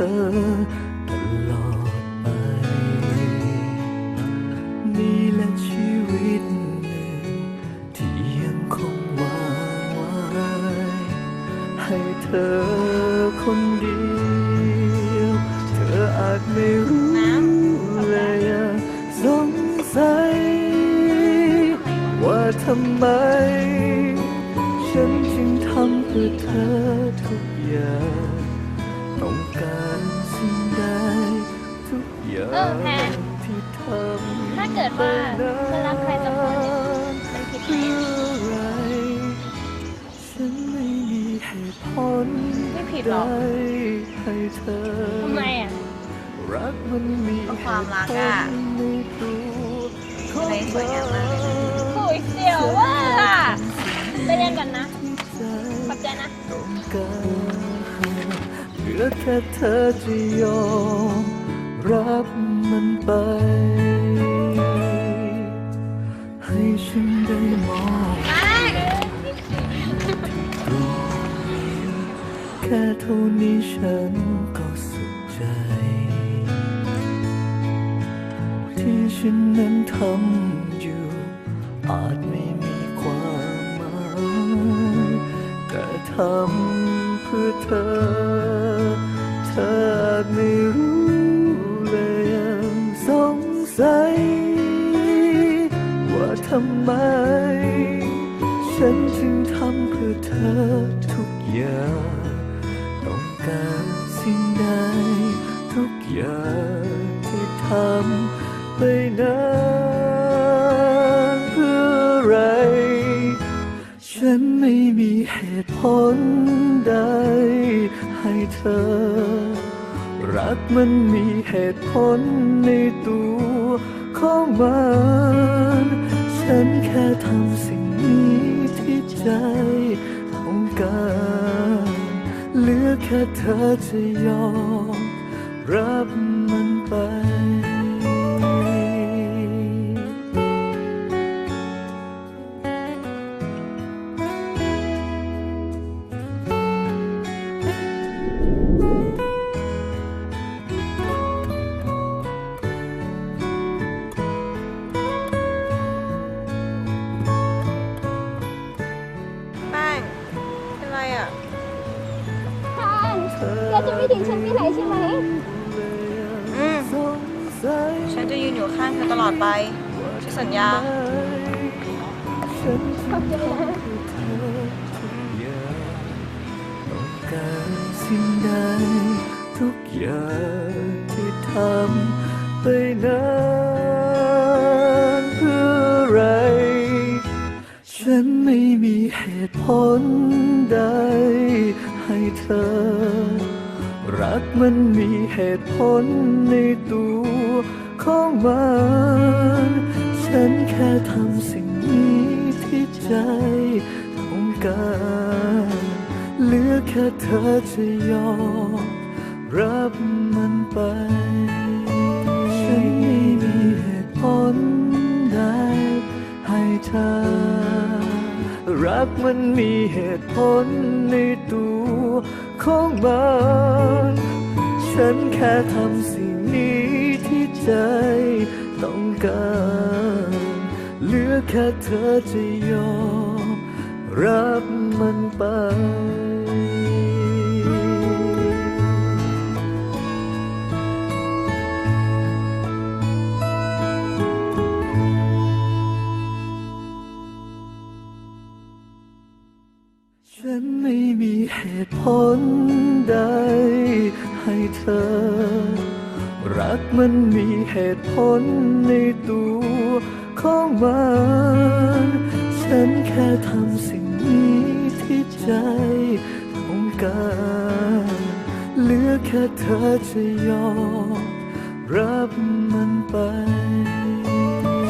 อตลอดไป นี่แหละชีวิตหนึ่งที่ยังคงวางไว้ให้เธอคนเดียว เธออาจไม่รู้และยังสงสัย ว่าทำไม ฉันจึงทำเพื่อเธอทุกอย่าง ต้องการสิ่งใดทุกอย่าเออแพรงที่ทำถ้าเกิดว่าฉันรักใครสักคนหนึ่งมันผิดไหมเพื่ออะไรฉันไม่มีเหตุผลไม่ผิดหรอกใให้เธอ ทำไมอะ รักมันมีก็ความรักอะเหตุผลในตัวของในสวยงามมากเลยโอ้ยเสียวว่าไปเรียนกันนะใจขอบใจนะ ต้องการเหลือ แค่เธอจะยอมรับมันไป ให้ฉันได้มองแค่เท่านี้ฉันก็สุขใจ ที่ฉันนั้นทำอยู่ อาจไม่มีความหมายแต่ทำเพื่อเธอเธออาจไม่รู้และยังสงสัย ว่าทำไม ฉันจึงทำเพื่อเธอทุกอย่างต้องการสิ่งใดทุกอย่างที่ทำไปนั้นเพื่ออะไร ฉันไม่มีเหตุผลใดให้เธอ รักมันมีเหตุผลในตัวของมัน ฉันแค่ทำสิ่งนี้ที่ใจต้องการเหลือแค่เธอจะยอมรับมันไป แกจะไม่ทิ้งฉันไปไหนใช่ไหม อืม ฉันจะยืนอยู่ข้างเธอตลอดไป ฉันสัญญาฉันขอบใจนะต้องการสิ่งใดทุกอย่างที่ทำไปนั้นเพื่ออะไร ฉันไม่มีเหตุผลใดให้เธอ รักมันมีเหตุผลในตัวของมัน ฉันแค่ทำสิ่งนี้ที่ใจต้องการ เหลือแค่เธอจะยอมรับมันไป ฉันไม่มีเหตุผลใดให้เธอ รักมันมีเหตุผลในตัวของมัน ฉันแค่ทำสิ่งนี้ที่ใจต้องการเหลือแค่เธอจะยอมรับมันไป รักมันมีเหตุผลในตัวของมันฉันแค่ทำสิ่งนี้ที่ใจต้องการเหลือแค่เธอจะยอมรับมันไป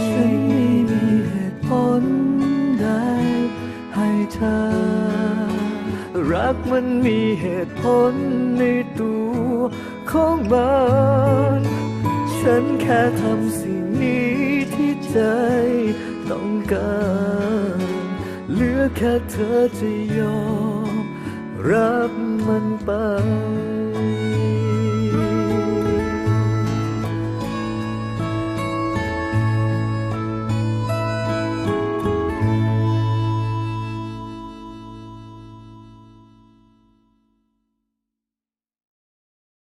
ฉันไม่มีเหตุผลใดให้เธอ รักมันมีเหตุผลในตัว ของมันฉันแค่ทำสิ่งนี้ที่ใจต้องการเหลือแค่เธอจะยอมรับมันไป